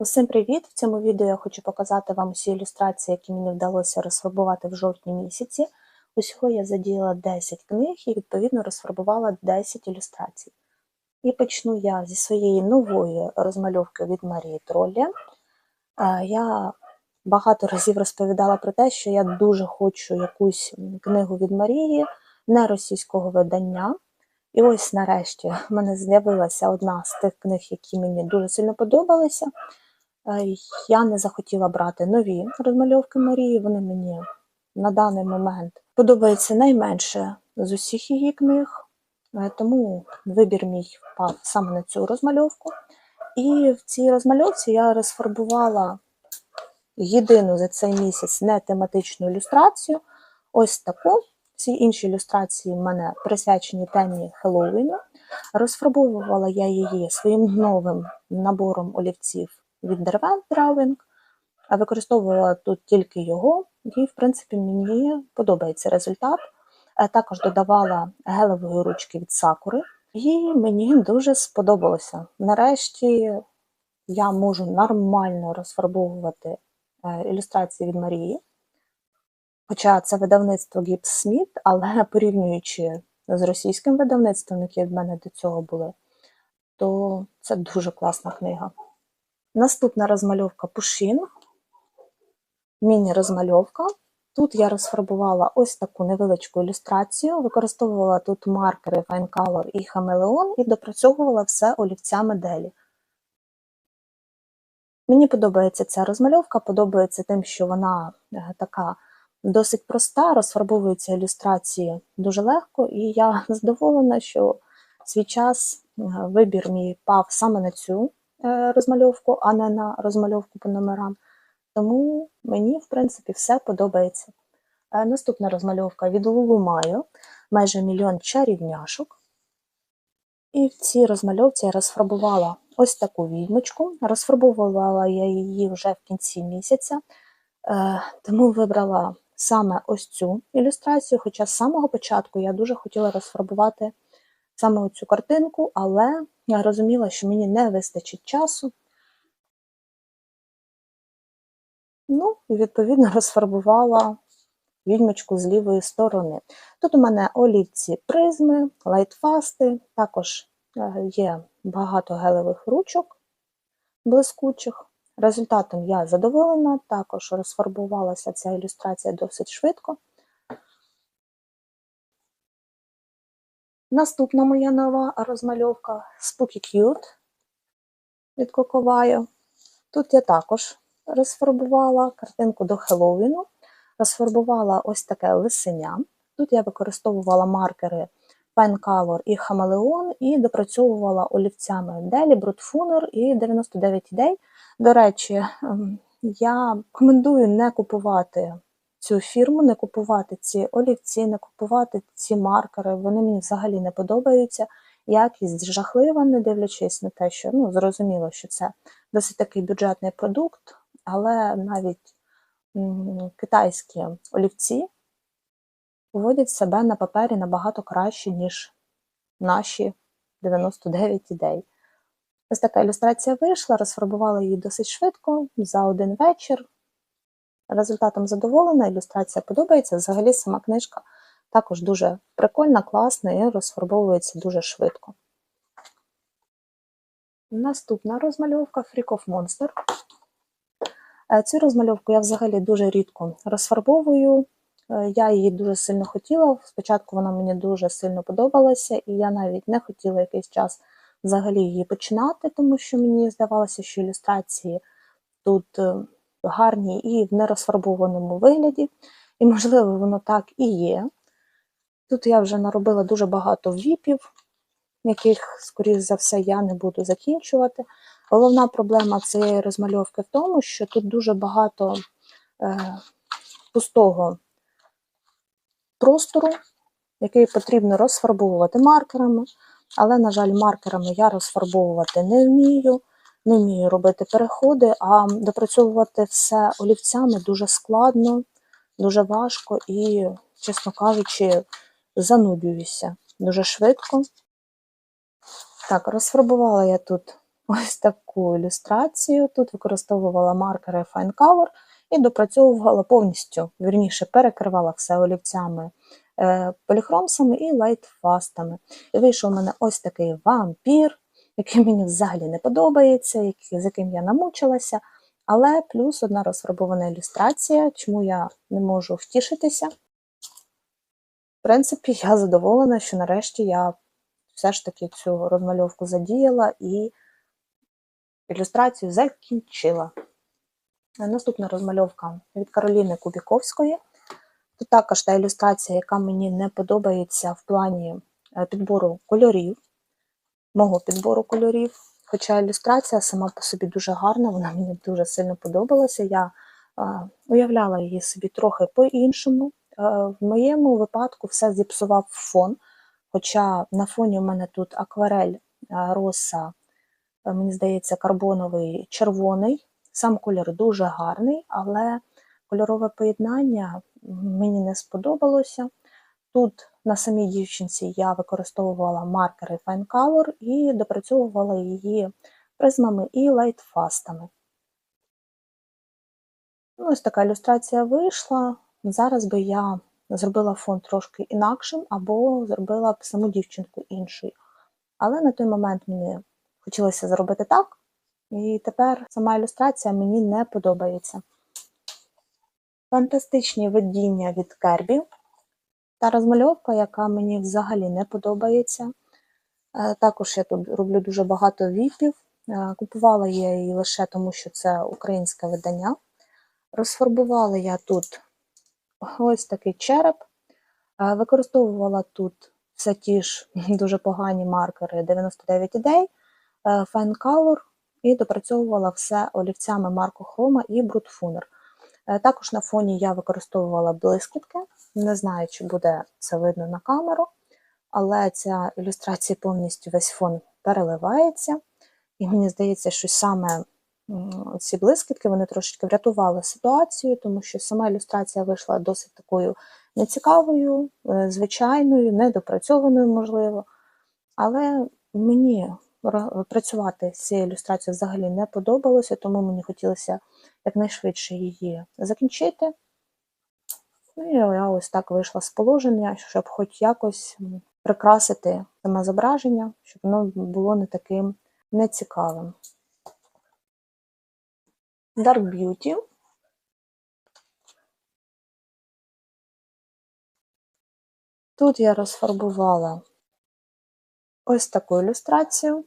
Усім привіт! В цьому відео я хочу показати вам усі ілюстрації, які мені вдалося розфарбувати в жовтні місяці. Усього я задіяла 10 книг і, відповідно, розфарбувала 10 ілюстрацій. І почну я зі своєї нової розмальовки від Марії Троллі. Е, Я багато разів розповідала про те, що я дуже хочу якусь книгу від Марії, не російського видання. І ось нарешті в мене з'явилася одна з тих книг, які мені дуже сильно подобалися. Е, Я не захотіла брати нові розмальовки Марії. Вони мені на даний момент подобаються найменше з усіх її книг, Е, тому вибір мій впав саме на цю розмальовку. І в цій розмальовці я розфарбувала єдину за цей місяць не тематичну ілюстрацію. Ось таку. Всі інші ілюстрації в мене присвячені темі Хеллоуіну. Розфарбовувала я її своїм новим набором олівців від Derwent Drawing, а використовувала тут тільки його, і, в принципі, мені подобається результат. Е, Також додавала гелевої ручки від Сакури, і мені дуже сподобалося. Нарешті я можу нормально розфарбовувати е, ілюстрації від Марії. Хоча це видавництво Гіпс Сміт, але порівнюючи з російським видавництвом, які в мене до цього були, то це дуже класна книга. Наступна розмальовка Пушін. Міні-розмальовка. Тут я розфарбувала ось таку невеличку ілюстрацію, використовувала тут маркери Fine і Хамелеон і допрацьовувала все олівцями Делі. Мені подобається ця розмальовка, подобається тим, що вона е, така досить проста, розфарбовуються ілюстрації дуже легко, і я задоволена, що свій час е, вибір мій пав саме на цю розмальовку, а не на розмальовку по номерам. Тому мені, в принципі, все подобається. Е, Наступна розмальовка від Лулу Маю, майже мільйон чарівняшок. І в цій розмальовці я розфарбувала ось таку відьмочку. Розфарбовувала я її вже в кінці місяця, е, тому вибрала саме ось цю ілюстрацію, хоча з самого початку я дуже хотіла розфарбувати саме цю картинку, але я розуміла, що мені не вистачить часу. Ну, і відповідно розфарбувала відьмочку з лівої сторони. Тут у мене олівці призми, лайтфасти, також е, є багато гелевих ручок блискучих. Результатом я задоволена, також розфарбувалася ця ілюстрація досить швидко. Наступна моя нова розмальовка Spooky Cute від Коковаю. Тут я також розфарбувала картинку до Хеллоуіну, розфарбувала ось таке лисеня. Тут я використовувала маркери Fine Color і Хамелеон і допрацьовувала олівцями Делі, Брутфунер і 99 ідей. До речі, ем, я рекомендую не купувати цю фірму, не купувати ці олівці, не купувати ці маркери. Вони мені взагалі не подобаються. Якість жахлива, не дивлячись на те, що ну, зрозуміло, що це досить такий бюджетний продукт, але навіть м, китайські олівці поводять себе на папері набагато краще, ніж наші 99 ідей. Ось така ілюстрація вийшла, розфарбувала її досить швидко за один вечір. Результатом задоволена, ілюстрація подобається. Взагалі сама книжка також дуже прикольна, класна і розфарбовується дуже швидко. Наступна розмальовка Freak of Monster. Е, Цю розмальовку я взагалі дуже рідко розфарбовую. Е, Я її дуже сильно хотіла. Спочатку вона мені дуже сильно подобалася, і я навіть не хотіла якийсь час взагалі її починати, тому що мені здавалося, що ілюстрації тут е, гарні і в нерозфарбованому вигляді. І, можливо, воно так і є. Тут я вже наробила дуже багато віпів, яких, скоріш за все, я не буду закінчувати. Головна проблема цієї розмальовки в тому, що тут дуже багато е, пустого простору, який потрібно розфарбовувати маркерами. Але, на жаль, маркерами я розфарбовувати не вмію, не вмію робити переходи, а допрацьовувати все олівцями дуже складно, дуже важко і, чесно кажучи, занудююся дуже швидко. Так, розфарбувала я тут ось таку ілюстрацію. Тут використовувала маркери Fine Color і допрацьовувала повністю, вірніше, перекривала все олівцями, е, поліхромсами і лайтфастами. І вийшов у мене ось такий вампір, який мені взагалі не подобається, з яким я намучилася. Але плюс одна розфарбована ілюстрація, чому я не можу втішитися. В принципі, я задоволена, що нарешті я все ж таки цю розмальовку задіяла і ілюстрацію закінчила. Наступна розмальовка від Кароліни Кубіковської. Тут також та ілюстрація, яка мені не подобається в плані е, підбору кольорів, мого підбору кольорів. Хоча ілюстрація сама по собі дуже гарна, вона мені дуже сильно подобалася. Я е, уявляла її собі трохи по-іншому. Е, в моєму випадку все зіпсував фон. Хоча на фоні у мене тут акварель е, роса, е, мені здається, карбоновий червоний. Сам кольор дуже гарний, але кольорове поєднання мені не сподобалося. Тут на самій дівчинці я використовувала маркери Fine Color і допрацьовувала її призмами і лайтфастами. Ну, Ось така ілюстрація вийшла. Зараз би я зробила фон трошки інакшим, або зробила б саму дівчинку іншою. Але на той момент мені хотілося зробити так, і тепер сама ілюстрація мені не подобається. Фантастичні видіння від Кербі. Та розмальовка, яка мені взагалі не подобається. Е, також я тут роблю дуже багато віпів. Е, купувала я її лише тому, що це українське видання. Розфарбувала я тут ось такий череп. Е, використовувала тут все ті ж дуже погані маркери 99 ідей, Fine Color і допрацьовувала все олівцями Марко Хрома і Брутфунер. Також на фоні я використовувала блискітки. Не знаю, чи буде це видно на камеру, але ця ілюстрація повністю весь фон переливається. І мені здається, що саме ці блискітки вони трошечки врятували ситуацію, тому що сама ілюстрація вийшла досить такою нецікавою, е, звичайною, недопрацьованою, можливо. Але мені працювати з цією ілюстрацією взагалі не подобалося, тому мені хотілося якнайшвидше її закінчити. Ну і я ось так вийшла з положення, щоб хоч якось прикрасити саме зображення, щоб воно було не таким нецікавим. Dark Beauty. Тут я розфарбувала ось таку ілюстрацію.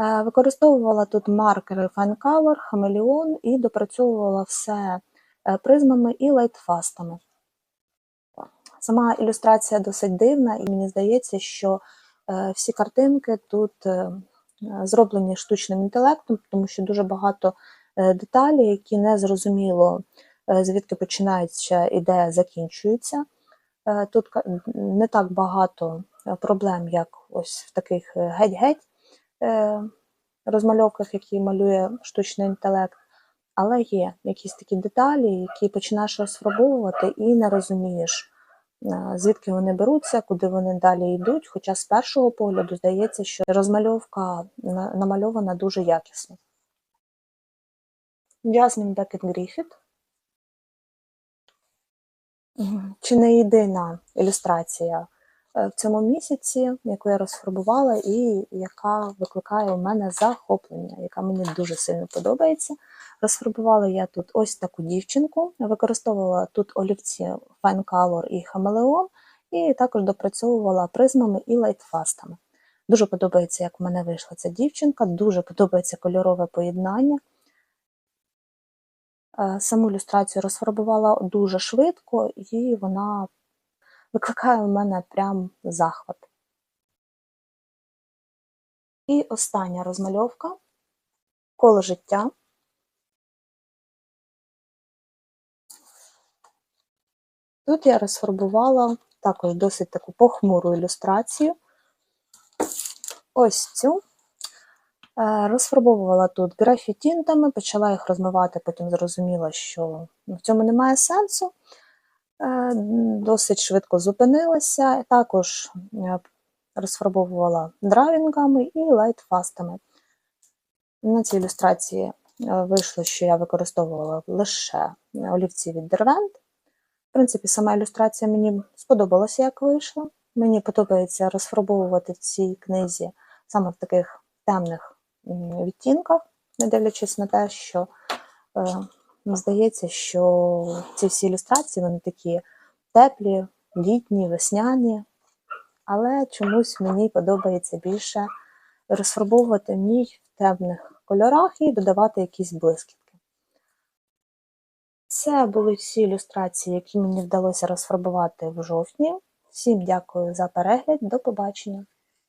Е, використовувала тут маркери Fine Color, Хамелеон і допрацьовувала все е, призмами і лайтфастами. Сама ілюстрація досить дивна, і мені здається, що е, всі картинки тут зроблені штучним інтелектом, тому що дуже багато деталей, які не зрозуміло, звідки починається і де закінчуються. Тут не так багато проблем, як ось в таких геть-геть Е, розмальовках, які малює штучний інтелект, але є якісь такі деталі, які починаєш розфарбовувати і не розумієш, е, звідки вони беруться, куди вони далі йдуть. Хоча з першого погляду здається, що розмальовка намальована дуже якісно. Jasmine Beckett Griffith. Чи не єдина ілюстрація Е, в цьому місяці, яку я розфарбувала, і яка викликає у мене захоплення, яка мені дуже сильно подобається. Розфарбувала я тут ось таку дівчинку, використовувала тут олівці Fine Color і Хамелеон, і також допрацьовувала призмами і лайтфастами. Дуже подобається, як в мене вийшла ця дівчинка, дуже подобається кольорове поєднання. Е, саму ілюстрацію розфарбувала дуже швидко, і вона викликає у мене прям захват. І остання розмальовка коло життя. Тут я розфарбувала також досить таку похмуру ілюстрацію. Ось цю. Е, розфарбовувала тут графітінтами, почала їх розмивати, потім зрозуміла, що в цьому немає сенсу. Е, досить швидко зупинилася, також е, розфарбовувала драйвінгами і лайтфастами. На цій ілюстрації е, вийшло, що я використовувала лише олівці від Derwent. В принципі, сама ілюстрація мені сподобалася, як вийшла. Мені подобається розфарбовувати в цій книзі саме в таких темних відтінках, не дивлячись на те, що е, здається, що ці всі ілюстрації вони такі теплі, літні, весняні. Але чомусь мені подобається більше розфарбовувати мій в темних кольорах і додавати якісь блискітки. Це були всі ілюстрації, які мені вдалося розфарбувати в жовтні. Всім дякую за перегляд, до побачення!